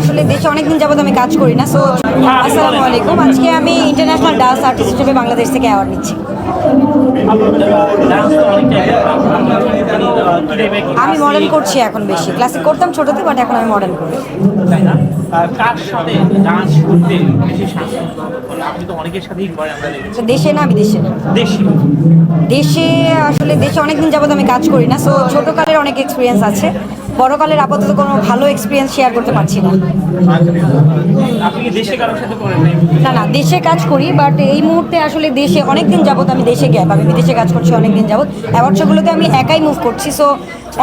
আসলে দেশে অনেকদিন যাবত আমি কাজ করি না সো আসসালামু আলাইকুম। আজকে আমি ইন্টারন্যাশনাল ডান্স আর্টিস্ট হিসেবে বাংলাদেশ থেকে অ্যাওয়ার্ড নিচ্ছি। আমি মডেল করছি এখন বেশি। ক্লাসিক করতাম ছোটতে বাট এখন আমি মডেল করি। দেশে না বিদেশে দেশি দেশে আসলে দেশে অনেকদিন যাবত আমি কাজ করি না সো ছোটোকালের অনেক এক্সপিরিয়েন্স আছে। বড়কালের আপাতত কোনো ভালো এক্সপিরিয়েন্স শেয়ার করতে পারছি না। না না দেশে কাজ করি বাট এই মুহূর্তে আসলে দেশে অনেক দিন যাবত আমি দেশে গ্যাপ আমি বিদেশে কাজ করছি অনেক দিন যাবত অ্যাওয়ার্ড শোগুলোতে আমি একাই মুভ করছি সো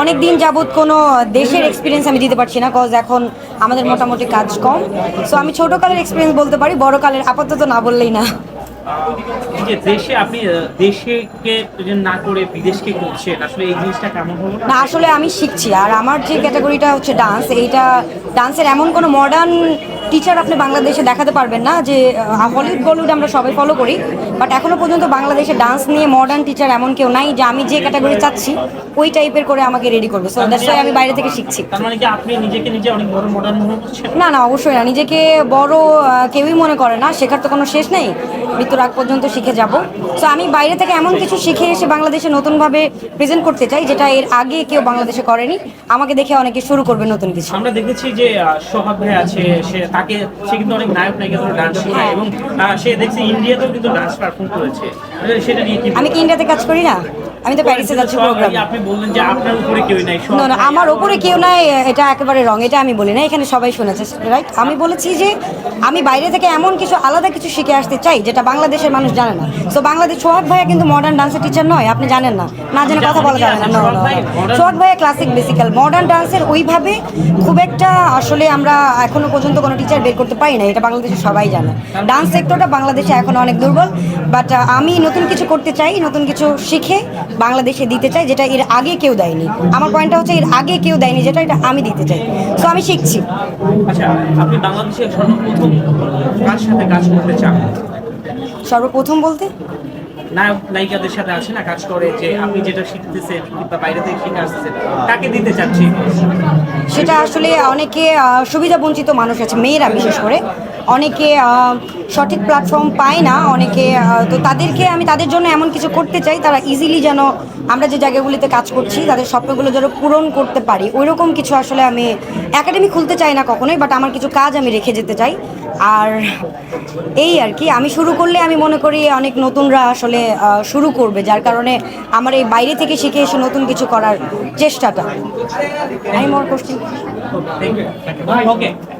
অনেক দিন যাবত কোনো দেশের এক্সপিরিয়েন্স আমি দিতে পারছি না কজ এখন আমাদের মোটামুটি কাজ কম। সো আমি ছোটোকালের এক্সপিরিয়েন্স বলতে পারি বড়কালের আপাতত না বললেই না। যে দেশে আপনি দেশেকে না করে বিদেশকে করছেন আসলে এই জিনিসটা কেমন হলো না আসলে আমি শিখছি আর আমার যে ক্যাটাগরিটা হচ্ছে ডান্স এইটা ডান্সের এমন কোনো মডার্ন টিচার আপনি বাংলাদেশে দেখাতে পারবেন না যে হলিউড বলিউড আমরা সবাই ফলো করি বাট এখনও পর্যন্ত বাংলাদেশে ডান্স নিয়ে মডার্ন টিচার এমন কেউ নাই যে আমি যে ক্যাটাগরি চাচ্ছি ওই টাইপের করে আমাকে রেডি করবে। সো দ্যাটস আমি বাইরে থেকে শিখছি। মানে না না অবশ্যই না নিজেকে বড় কেউই মনে করে না শেখার তো কোনো শেষ নেই। মৃত্যুর আগ পর্যন্ত শিখে যাব। সো আমি বাইরে থেকে এমন কিছু শিখে এসে বাংলাদেশে নতুনভাবে প্রেজেন্ট করতে চাই যেটা এর আগে কেউ বাংলাদেশে করেনি। আমাকে দেখে অনেকে শুরু করবে নতুন কিছু। আমরা দেখেছি যে সোহাগ ভাই আছে সে তাকে সে কিন্তু অনেক নায়ক নায়িকা ধরে ডান্স শেখায় এবং সে দেখছি ইন্ডিয়াতেও কিন্তু ডান্স পারফর্ম করেছে। সেটা নিয়ে কি আমি কি ইন্ডিয়াতে কাজ করি না? আমি তো প্যারিসে যাচ্ছি প্রোগ্রাম আপনি বললেন যে আপনার উপরে কেউ নাই না না আমার ওপরে কেউ নাই এটা একেবারে রং এটা আমি বলি না এখানে সবাই শুনেছে। রাইট আমি বলেছি যে আমি বাইরে থেকে এমন কিছু, আলাদা কিছু শিখে আসতে চাই, যেটা বাংলাদেশের মানুষ জানে না। সো বাংলাদেশ, সোহাগ ভাইয়া কিন্তু মডার্ন ডান্সের টিচার নয়, আপনি জানেন না। না জেনে কথা বলা যাবে না. সোহাগ ভাইয়া ক্লাসিক বেসিক্যাল মডার্ন ডান্সের ওইভাবে খুব একটা আসলে আমরা এখনও পর্যন্ত কোনো টিচার বের করতে পারি না, এটা বাংলাদেশে সবাই জানে। ডান্স সেক্টরটা বাংলাদেশে এখনও অনেক দুর্বল বাট আমি নতুন কিছু করতে চাই, নতুন কিছু শিখে বাংলাদেশে দিতে চাই, যেটা এর আগে কেউ দেয়নি। আমার পয়েন্টটা হচ্ছে এর আগে কেউ দেয়নি, যেটা এটা আমি দিতে চাই। সো আমি শিখছি। আচ্ছা আপনি বাংলাদেশে সর্বপ্রথম কার সাথে কাজ করতে চান সর্বপ্রথম বলতে? নায়ক নায়িকাদের সাথে আছে না কাজ করে যে আপনি যেটা শিখতেছেন কিংবা বাইরে থেকে শিখে আসতেছেন তাকে দিতে চাচ্ছি। সেটা আসলে অনেকে সুবিধা বঞ্চিত মানুষ আছে মেয়েরা বিশেষ করে। অনেকে সঠিক প্ল্যাটফর্ম পায় না, অনেকে তো তাদেরকে আমি তাদের জন্য এমন কিছু করতে চাই, তারা ইজিলি যেন আমরা যে জায়গাগুলিতে কাজ করছি, তাদের স্বপ্নগুলো যেন পূরণ করতে পারি। ওই রকম কিছু আসলে আমি একাডেমি খুলতে চাই না কখনোই বাট আমার কিছু কাজ আমি রেখে যেতে চাই। আর এই আর কি, আমি শুরু করলে আমি মনে করি অনেক নতুনরা আসলে শুরু করবে, যার কারণে আমার এই বাইরে থেকে শিখে এসে নতুন কিছু করার চেষ্টাটা। আমি মোর ওকে